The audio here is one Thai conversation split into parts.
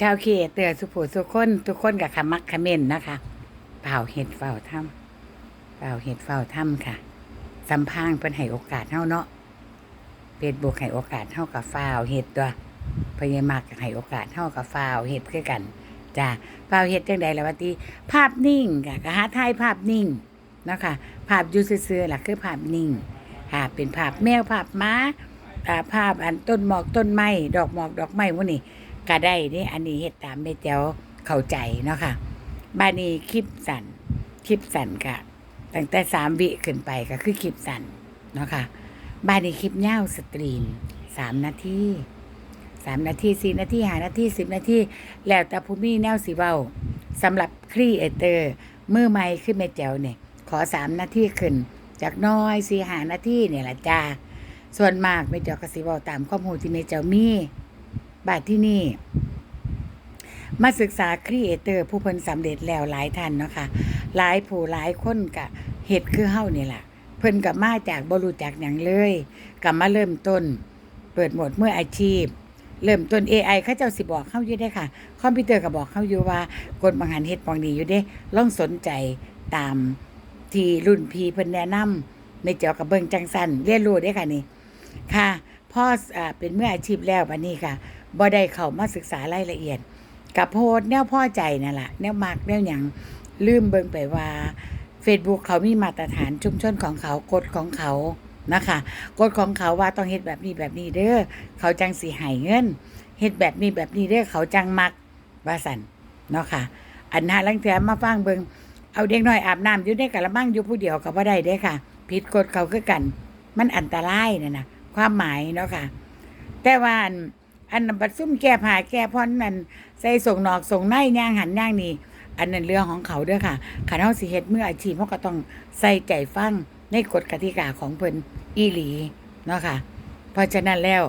ชาวเขตเตือสุผูสุคนทุกคนกับขมักเขม้นนะคะเปล่าเห็ดเฝ้าถ้ำเปล่าเห็ดเฝ้าถ้ำค่ะสัมพางเป็นให้โอกาสเท่าเนาะเฟซบุ๊กให้โอกาสเท่ากับฝ้าเห็ดตัวพญามากให้โอกาสเท่ากับฝ้าเห็ดคือกันจ้าฝ้าเห็ดจังใดละวะตีภาพนิ่งค่ะกะหาถ่ายภาพนิ่งเนาะคะภาพยูซื่อๆล่ะคือภาพนิ่งค่ะเป็นภาพแมวภาพม้าอ่าภาพอันต้นหมอกต้นไม้ดอกหมอกดอกไม้พวกนี้ ก็ได้นี่อันนี้เฮ็ดตามแม่แจ้วเข้าใจเนาะค่ะบ้านนี้คลิปสั่นคลิปสั่นก็ตั้งแต่สามวิขึ้นไปก็คือคลิปสั่นเนาะค่ะบ้านนี้คลิปยาสตรีมสามนาทีสามนาทีสี่นาทีห้านาทีสิบนาทีแล้วแต่ภูมิแนวสีเว้าสำหรับครีเอเตอร์มือใหม่ขึ้นแม่แจ้วเนี่ย ขอสามนาทีขึ้น จากน้อยสี่ห้านาทีเนี่ยละจ้าส่วนมากแม่แจ้วก็สิเว้าตามข้อมูลที่แม่แจ้วมี บาทที่นี่ มาศึกษาครีเอเตอร์ ผู้เพิ่นสำเร็จแล้วหลายท่านเนาะค่ะหลายผู้หลายคนกะเฮ็ดคือเฮานี่ล่ะเพิ่นกับมาจากบรูจักหยังเลยกับมาเริ่มต้น เปิดหมดเมื่ออาชีพ เริ่มต้น AI เขาเจ้าสิบอกเข้าอยู่ได้ค่ะ คอมพิวเตอร์ก็บอกเข้าอยู่ว่ากฎบังหันเฮ็ดบางดีอยู่เด้ลองสนใจตามที่รุ่นพี่เพิ่นแนะนำไม่เจากับเบิงจังสันเรียนรู้ได้ค่ะนี่ ค่ะ พ่อเป็นเมื่ออาชีพแล้วบัดนี้ค่ะบ่ได้เข้ามาศึกษารายละเอียด กับโพสแนวพ่อใจนั่นแหละแนวมักแนวหยังลืมเบิ่งไปว่า Facebook เขามีมาตรฐานชุมชนของเขากฎของเขานะคะกฎของเขาว่าต้องเฮ็ดแบบนี้แบบนี้เด้อเขาจังสิให้เงินเฮ็ดแบบนี้แบบนี้เด้อเขาจังมักว่าสันเนาะค่ะอันหาลังเทือมาฟังเบิงเอาเด็กน้อยอาบน้ำอยู่ในกะละมังอยู่ผู้เดียวก็บ่ได้เด้ค่ะ ผิดกฎเขาคือกัน มันอันตรายน่ะนะ ความหมายเนาะค่ะ แต่ว่าอันนั้นบัดซุ่มแก้ผ้าแก้พรนั่นใส่ส่งนอกส่งในย่างหันย่างนี่อันนั้นเรื่องของเขาเด้อค่ะขันเฮาสิเฮ็ดเมื่ออาชีพเขาก็ต้องใส่ใจฟังในกฎกติกาของเพิ่นอีหลีเนาะค่ะ เพราะฉะนั้นแล้ว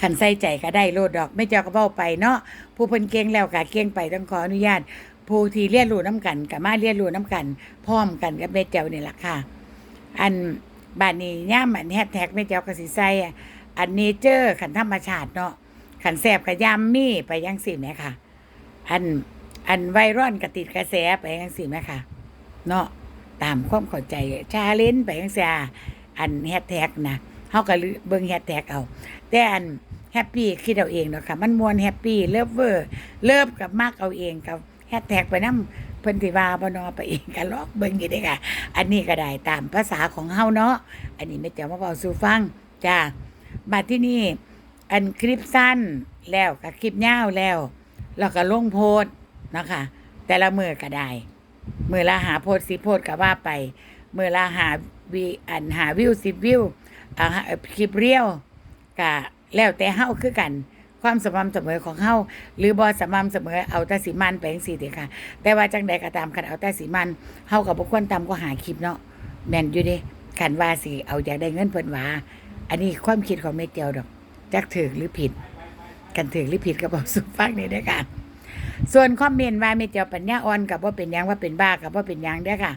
ขันใส่ใจก็ได้โลดดอก ไม่เจ้าก็เบ้าไปเนาะผู้เพิ่นเก่งแล้วก็เก่งไปต้องขออนุญาต ผู้ที่เรียนรู้น้ำกันกับมาเรียนรู้น้ำกัน พร้อมกันกับแม่เจ้านี่แหละค่ะ อัน บ้านนี้ย่ามอันแฮชแท็กแม่เจ้าก็สิใส่อะอันเนเจอร์ขันธรรมชาติเนาะขันแสบกับยามมี่ไปยังสิแม่ค่ะ อันอันไวรัลกับติดกระแสไปยังสิแม่ค่ะ เนาะตามความเข้าใจชาเลนไปยังเสียอันแฮชแท็กนะเฮาก็เบิ่งแฮชแท็กเอา แต่อันแฮปปี้คิดเอาเองเนาะค่ะ มันมวนแฮปปี้เลิฟเวอร์เลิฟกับมากเอาเองกับแฮชแท็กไปนำ เพิ่นสิว่าบ่เนอไปเองก็ลอกเบิ่งอยู่เด้ค่ะ อันนี้ก็ได้ตามภาษาของเฮาเนาะอันนี้ไม่เจะมาเว้าสู่ฟังจ้าบัดที่นี่อันคลิปสั้นแล้วกับคลิปยาวแล้วแล้วก็ลงโพสนะคะ แต่ละมือก็ได้มือละหาโพสสิโพสก็ว่าไปมือละหาวีอันหาวิวสิบวิวอ่าคลิปเรียวก็แล้วแต่เฮาคือกัน ความสม่ำเสมอของเฮาหรือบ่สม่ำเสมอเอาแต่สีมันไปจังซี่เด้อค่ะ แต่ว่าจังใดก็ตามคันเอาแต่สีมันเฮากับบ่ควรตามก็หาคลิปเนาะแม่นอยู่เด้คันว่าสิเอาอยากได้เงินเพิ่นว่าอันนี้ความคิดของแม่เจียวดอกจักถือหรือผิด กันถือหรือผิดก็บอกสุฟังนี่ด้อค่ะส่วนคอมเมนต์ว่าแม่เจียวปัญญาอ่อนกับว่าเป็นยังว่าเป็นบ้ากับว่าเป็นยังเด้อค่ะ